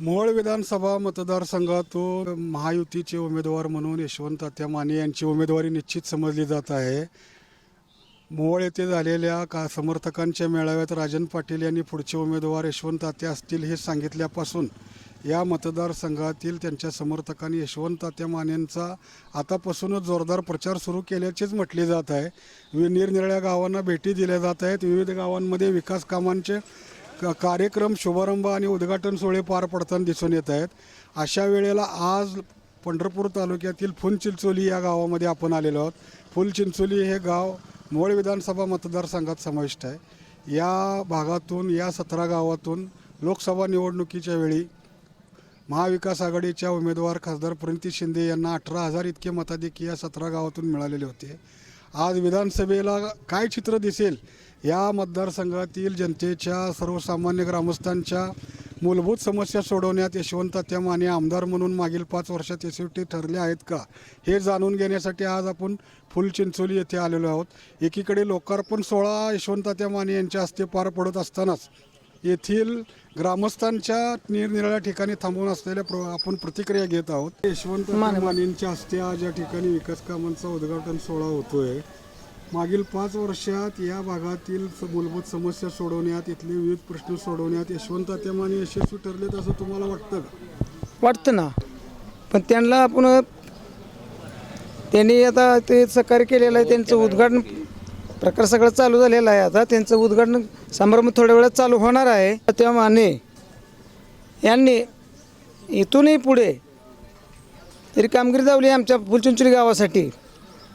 मोहोळ विधानसभा मतदारसंघातून महायुतीचे उमेदवार म्हणून यशवंत तात्या माने यांची उमेदवारी निश्चित समजली जात आहे. मोहोळ येथे झालेल्या का समर्थकांच्या मेळाव्यात राजन पाटील यांनी पुढचे उमेदवार यशवंत तात्या असतील हे सांगितल्यापासून या मतदारसंघातील त्यांच्या समर्थकांनी यशवंत तात्या मानेंचा आतापासूनच जोरदार प्रचार सुरू केल्याचेच म्हटले जात आहे. वि- निरनिराळ्या गावांना भेटी दिल्या जात आहेत. विविध गावांमध्ये विकास कामांचे क- कार्यक्रम शुभारंभ आणि उद्घाटन सोहळे पार पडताना दिसून येत आहेत. अशा वेळेला आज पंढरपूर तालुक्यातील फुलचिंचोली या गावामध्ये आपण आलेलो आहोत. फुलचिंचोली हे गाव मोळ विधानसभा मतदारसंघात समाविष्ट आहे. या भागातून या सतरा गावातून लोकसभा निवडणुकीच्या वेळी महाविकास आघाडीच्या उमेदवार खासदार प्रणिती शिंदे यांना अठरा हजार इतके मताधिकी या सतरा गावातून मिळालेले होते. आज विधानसभेला काय चित्र दिसेल या मतदारसंघातील जनतेच्या सर्वसामान्य ग्रामस्थांच्या मूलभूत समस्या सोडवण्यात यशवंत त्या माने आमदार म्हणून मागील पाच वर्षात यशस्वी ठरले आहेत का हे जाणून घेण्यासाठी आज आपण फुलचिंचोली येथे आलेलो आहोत. एकीकडे लोकार्पण सोहळा यशवंत त्या माने यांच्या हस्ते पार पडत असतानाच येथील ग्रामस्थांच्या निरनिराळ्या ठिकाणी थांबून असलेल्या प्र आपण प्रतिक्रिया घेत आहोत. यशवंत मानेंच्या हस्ते आज या ठिकाणी विकास कामांचा उद्घाटन सोहळा होतोय. मागील पाच वर्षात या भागातील स- मूलभूत समस्या सोडवण्यात इथले विविध प्रश्न सोडवण्यात यशवंत त्या माने यशस्वी ठरलेत असं तुम्हाला वाटतं का? वाटतं ना. पण त्यांना आपण त्यांनी आता ते सहकार्य केलेलं आहे त्यांचं उद्घाटन प्रकार सगळं चालू झालेलं आहे आता. त्यांचं उद्घाटन समारंभ थोड्या वेळात चालू होणार आहे. त्या माने यांनी इथूनही पुढे तरी कामगिरी जावली आमच्या फुलचुंचुली गावासाठी.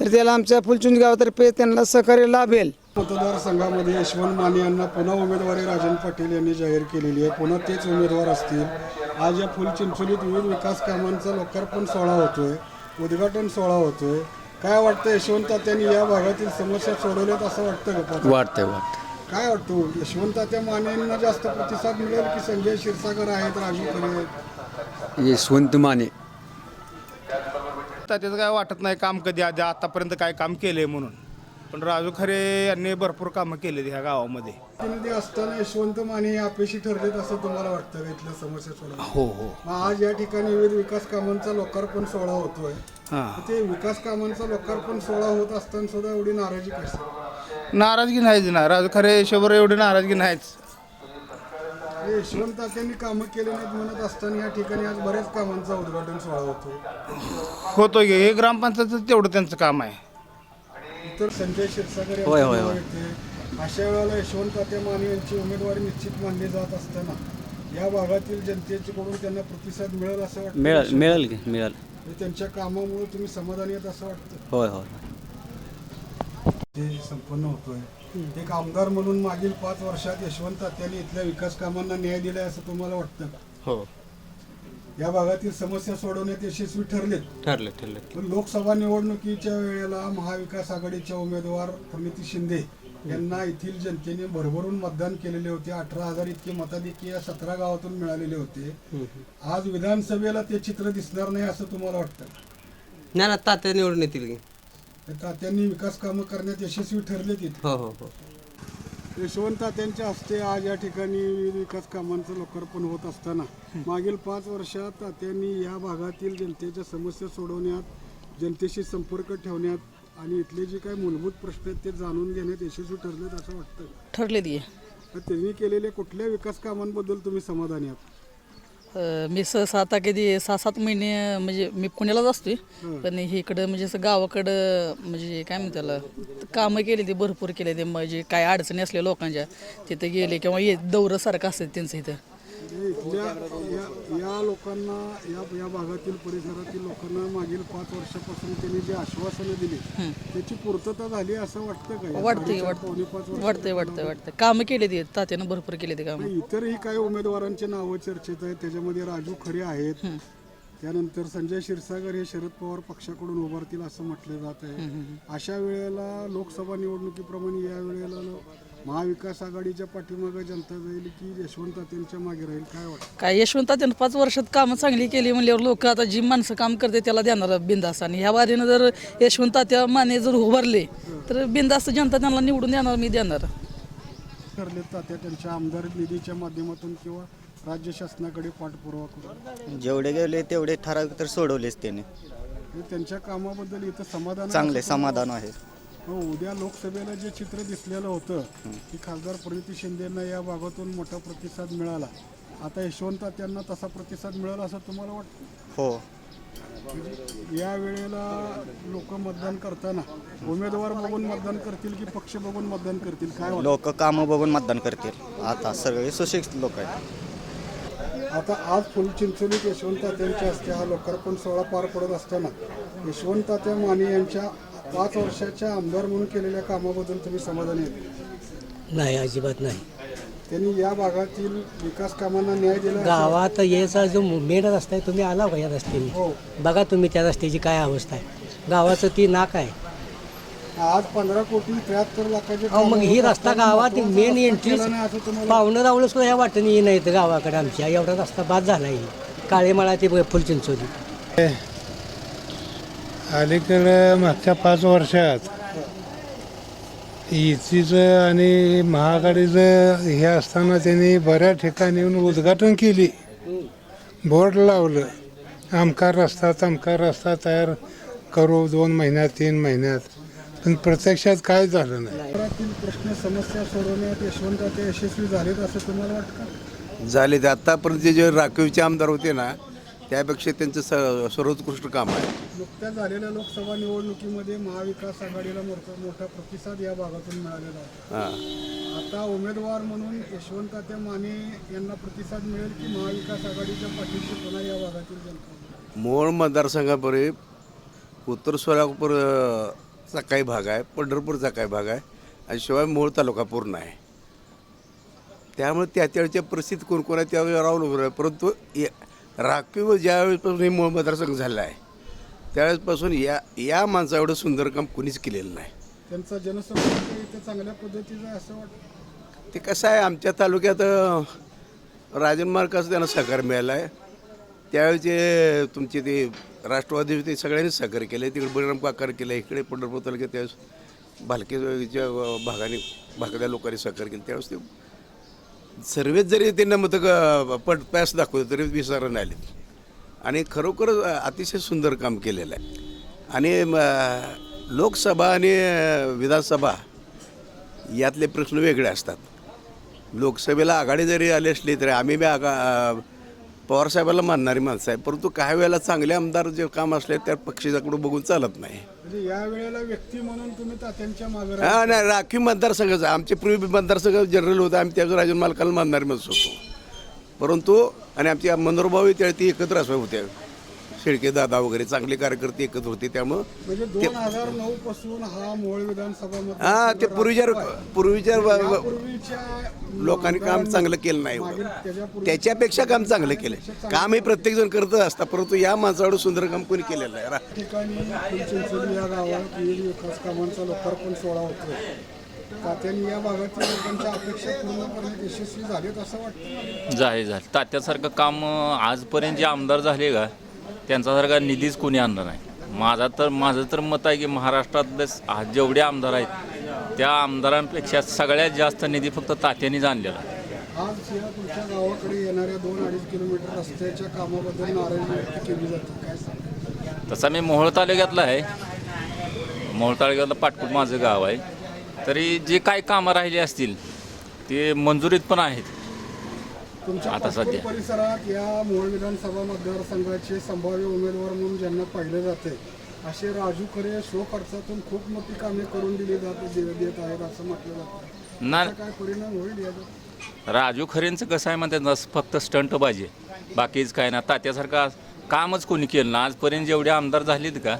तर त्याला आमच्या फुलचुंचुली गावातर्फे त्यांना सहकार्य लाभेल. मतदारसंघामध्ये यशवंत माने यांना पुन्हा उमेदवारी राजन पाटील यांनी जाहीर केलेली आहे. पुन्हा तेच उमेदवार असतील. आज या फुलचिंचोलीत विविध विकास कामांचा लोकार्पण सोहळा होतोय. उद्घाटन सोहळा होतोय. काय वाटतं यशवंत त्यांनी या भागातील समस्या सोडवल्यात असं वाटतं का? वाटतंय वाटतं काय वाटतं? यशवंत त्या मानेंना जास्त प्रतिसाद मिळेल की संजय क्षीरसागर आहेत राजू खरे आहेत? यशवंत माने. त्याचं काय वाटत नाही काम कधी आधी आतापर्यंत काय काम केलंय म्हणून. पण राजू खरे यांनी भरपूर कामं केली ह्या गावामध्ये. प्रतिनिधी असताना यशवंत माने अपयशी ठरलेत असं तुम्हाला वाटतं इथल्या समस्या सोडवण्यात हो हो. मग आज या ठिकाणी विविध विकास कामांचा लोकार्पण सोहळा होतोय. हां. ते विकास कामांचा लोकार्पण सोहळा होत असताना सुद्धा एवढी नाराजी कशी? नाराजगी नाहीच ना. राजू खरे शोभर एवढी नाराजगी नाहीच. यशवंत त्यांनी कामं केले नाहीत म्हणत असताना या ठिकाणी आज बऱ्याच कामांचा उद्घाटन सोहळा होतो. होतो की. हे ग्रामपंचायतचं तेवढं त्यांचं काम आहे. इतर संजय क्षीरसागर होय. येते. अशा वेळेला यशवंत तात्या माने यांची उमेदवारी निश्चित मानली जात असताना या भागातील जनतेकडून त्यांना प्रतिसाद मिळेल असं वाटतं? मिळेल मिळेल की मिळेल. त्यांच्या कामामुळे तुम्ही समाधानी आहेत असं वाटतं? होय होय. ते संपन्न होतोय. एक आमदार म्हणून मागील पाच वर्षात यशवंत तात्यांनी इथल्या विकास कामांना न्याय दिलाय असं तुम्हाला वाटतं का? हो. या भागातील समस्या सोडवण्यात यशस्वी ठरलेत. ठरले ठरले पण लोकसभा निवडणुकीच्या वेळेला महाविकास आघाडीच्या उमेदवार प्रणिती शिंदे यांना येथील जनतेने भरभरून मतदान केलेले होते. अठरा हजार इतके मताधिक्य या सतरा गावातून मिळालेले होते. आज विधानसभेला ते चित्र दिसणार नाही असं तुम्हाला वाटतं? नाही ना तात्या निवडून येतील की. तात्यांनी विकास कामं करण्यात यशस्वी ठरले तिथे. हो हो हो. यशवंत तात्यांच्या हस्ते आज या ठिकाणी विविध विकास कामांचं लोकार्पण होत असताना मागील पाच वर्षात तात्यांनी या भागातील जनतेच्या समस्या सोडवण्यात जनतेशी संपर्क ठेवण्यात आणि इथले जे काही मूलभूत प्रश्न आहेत ते जाणून घेण्यात यशस्वी ठरलेत असं वाटतं ठरले ती तर त्यांनी केलेल्या कुठल्या विकास कामांबद्दल तुम्ही समाधानी आहात? अ, मी सहसा आता कधी सहा सात महिने म्हणजे मी पुण्यालाच असतोय. पण हे इकडं म्हणजे असं गावाकडं म्हणजे काय म्हणते त्याला कामं केली ते भरपूर केले ते म्हणजे काय अडचणी असल्या लोकांच्या तिथे गेले किंवा ये दौरं सारखं असतं त्यांचं इथं. म्हणजे इथल्या या या लोकांना या या भागातील परिसरातील लोकांना मागील पाच वर्षापासून त्यांनी जी आश्वासनं दिली त्याची पूर्तता झाली असं वाटतं का? वाटतंय साडेचार, पावणे पाच वाटतं वर्ष वाटतंय वाटतंय. वाटतं कामं केली ते तात्यानं भरपूर केले ते कामं. इतरही काही उमेदवारांचे नावं चर्चेत आहेत त्याच्यामध्ये राजू खरे आहेत. त्यानंतर संजय क्षीरसागर हे शरद पवार पक्षाकडून उभारतील असं म्हटलं जात आहे. अशा वेळेला लोकसभा निवडणुकीप्रमाणे या वेळेला महाविकास आघाडीच्या पाठीमागे जनता जाईल की यशवंत त्यांच्या मागे राहील? काय वाटतं? काय यशवंत त्यानं पाच वर्षात कामं चांगली केली म्हणल्यावर लोक आता जी माणसं काम करते त्याला देणार बिंदास आणि ह्या बारीनं जर यशवंत त्या माने जर उभारले तर बिंदास्त जनता त्यांना निवडून देणार मी देणार. ठरले तात्या त्यांच्या आमदार निधीच्या माध्यमातून किंवा राज्य शासनाकडे पाठपुरावा करून? जेवढे गेले तेवढे ठराविक तर सोडवलेच त्याने. त्यांच्या कामाबद्दल इथं समाधान आहे चांगले समाधान आहे. उद्या लोकसभेला जे चित्र दिसलेलं होतं की खासदार प्रणिती शिंदेना या भागातून मोठा प्रतिसाद मिळाला. आता यशवंत त्यांना तसा प्रतिसाद मिळाला असं तुम्हाला वाटतं? हो. या वेळेला लोक मतदान करताना उमेदवार बघून मतदान करतील की पक्ष बघून मतदान करतील? काय लोक कामं बघून मतदान करतील. आता सगळे सुशिक्षित लोक आहेत. आता आज फुलचिंचोलीत यशवंत तात्यांच्या हस्ते हा लोकार्पण सोहळा पार पडत असताना यशवंत तात्या माने यांच्या पाच वर्षाच्या आमदार म्हणून केलेल्या कामाबद्दल तुम्ही समाधानी आहेत? नाही अजिबात नाही. त्यांनी या भागातील विकास कामांना न्याय दिला गावात यायचा जो मेन रस्ता आहे तुम्ही आला का या हो. रस्त्याने बघा तुम्ही त्या रस्त्याची काय अवस्था आहे. गावाचं ती नाक आहे. आज पंधरा कोटी त्र्याहत्तर लाखाचे मग ही रस्ता गावात मेन एंट्री नाही पाहुणं रावलं सुद्धा ह्या वाटेने येतं गावाकडे आमच्या. एवढा रस्ता बाद झाला आहे. काळेमाळा ते फुलचिंचोली. अलीकडं मागच्या पाच वर्षात युतीचं आणि महाआघाडीचं हे असताना त्यांनी बऱ्याच ठिकाणी येऊन उद्घाटन केली. बोर्ड लावलं. आमका रस्ता तमका रस्ता तयार करू दोन महिन्यात तीन महिन्यात. पण प्रत्यक्षात काय झालं नाही. प्रश्न समस्या सोडवण्यात यशवंत यशस्वी झालेत असं तुम्हाला वाटतं? झाले ते आत्तापर्यंत जे राखीवचे आमदार होते ना त्यापेक्षा त्यांचं स सर्वोत्कृष्ट काम आहे. नुकत्याच झालेल्या लोकसभा निवडणुकीमध्ये महाविकास आघाडीला मोठा मोठा प्रतिसाद या भागातून मिळालेला होता हां. आता उमेदवार म्हणून यशवंत तात्या माने यांना प्रतिसाद मिळेल की महाविकास आघाडीच्या पाठीशी पुन्हा या भागातील जनता? मोहोळ मतदारसंघापुढे उत्तर सोलापूरचा काही भाग आहे पंढरपूरचा काही भाग आहे आणि शिवाय मोहोळ तालुका पूर्ण आहे. त्यामुळे त्या त्यावेळच्या परिस्थिती कोण कोण आहे त्यावेळेवर अवलंबून आहे. परंतु या- राखीव ज्यावेळेसपासून हे मोहोळ मतदारसंघ झाला आहे त्यावेळेसपासून या या माणसा एवढं सुंदर काम कोणीच केलेलं नाही. त्यांचा जनसंपर्क इथे चांगल्या पद्धतीचा आहे असं वाटतं? ते कसं आहे आमच्या तालुक्यात अ, राजन मार्काचं त्यांना सहकार मिळाला आहे त्यावेळेचे तुमचे ते राष्ट्रवादी होते सगळ्यांनी सहकार्य केलं तिकडे बळीराम काकार केलं इकडे पंढरपूर तालुक्यात त्यावेळेस भालकेच्या भागाने भागातल्या लोकांनी सहकार्य केलं. त्यावेळेस ते सर्वेत जरी त्यांना मत पट पॅस दाखवतो तरी विसरण आले आणि खरोखरच अतिशय सुंदर काम केलेलं आहे. आणि लोकसभा आणि विधानसभा यातले प्रश्न वेगळे असतात. लोकसभेला आघाडी जरी आली असली तरी आम्ही बी आगा पवारसाहेबाला मानणारी माणसं आहे परंतु काही वेळेला चांगले आमदार जे काम असले त्या पक्षाकडून बघून चालत नाही. म्हणजे या वेळेला व्यक्ती म्हणून तुम्ही तात्यांच्या मागे हा नाही राखीव मतदारसंघाच. आमचे पूर्वी मतदारसंघ जनरल होता आम्ही त्याचं राजन मालकाला मानणारी माणसं होतो. परंतु आणि आमच्या मनोरभावी त्यावेळी ती एकत्र असं होत्या. शेळके दादा वगैरे चांगले कार्यकर्ते एकत्र होते त्यामुळं म्हणजे दोन हजार नऊ पासून हा मोळ विधानसभा हा ते पूर्वीच्या पूर्वीच्या व- व- पूर्वीच्या लोकांनी काम चांगलं केलं नाही त्याच्यापेक्षा काम चांगलं केलं काम हे प्रत्येक जण करतच असतात परंतु या माणसाकडे सुंदर काम कोणी केलेलं आहे रा- ठिकाणी फुलचिंचोली या गावात विविध विकास कामांचा लोकार्पण सोहळा तात्यांनी या भागातील लोकांच्या अपेक्षा पूर्ण करण्यात यशस्वी झालेत असं वाटतं झाले झाले. तात्यासारखं काम अं, आजपर्यंत जे आमदार झाले का त्यांच्यासारखा निधीच कोणी आणला नाही. माझा तर माझं तर मत आहे की महाराष्ट्रातले जेवढे आमदार आहेत त्या आमदारांपेक्षा सगळ्यात जास्त निधी फक्त तात्यानीच आणलेला आहे. आज या तुमच्या गावाकडे येणाऱ्या दोन अडीच किलोमीटर रस्त्याच्या कामाबद्दल नाराजी व्यक्त केली जाते. काय सांगा तसा मी मोहोळ तालुक्यातला आहे. मोहोळ तालुक्यातलं पाटकुट माझं गाव आहे. तरी जे काही कामं राहिली असतील ते मंजुरीत पण आहेत. तुमच्या आता सध्या. परिसरात या मोहोळ विधानसभा मतदारसंघाचे संभाव्य उमेदवार म्हणून ज्यांना पाहिलं जाते असे राजू खरे शो खर्चातून खूप मोठी कामे करून दिली जात देत आहेत असं म्हटलं जातं. ना त्याचा काय परिणाम होईल याचा राजू खरेंचं कसं आहे म्हणतात फक्त स्टंट पाहिजे बाकीच काय ना तात्यासारखं कामच कोणी केलं ना आजपर्यंत जेवढे आमदार झालेत का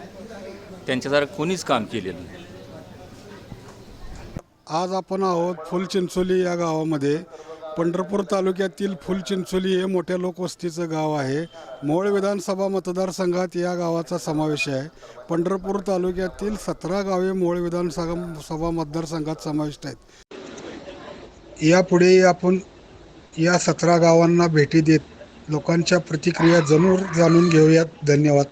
त्यांच्यासारखं कोणीच काम केलेलं नाही. आज आपण आहोत फुलचिंचोली या गावामध्ये. पंढरपूर तालुक्यातील फुलचिंचोली हे मोठ्या लोकवस्तीचं गाव आहे. मोळ विधानसभा मतदारसंघात या गावाचा समावेश आहे. पंढरपूर तालुक्यातील सतरा गावे मोळ विधानसभा सभा मतदारसंघात समाविष्ट आहेत. यापुढे आपण या सतरा गावांना भेटी देत लोकांच्या प्रतिक्रिया जरूर जाणून घेऊयात. धन्यवाद.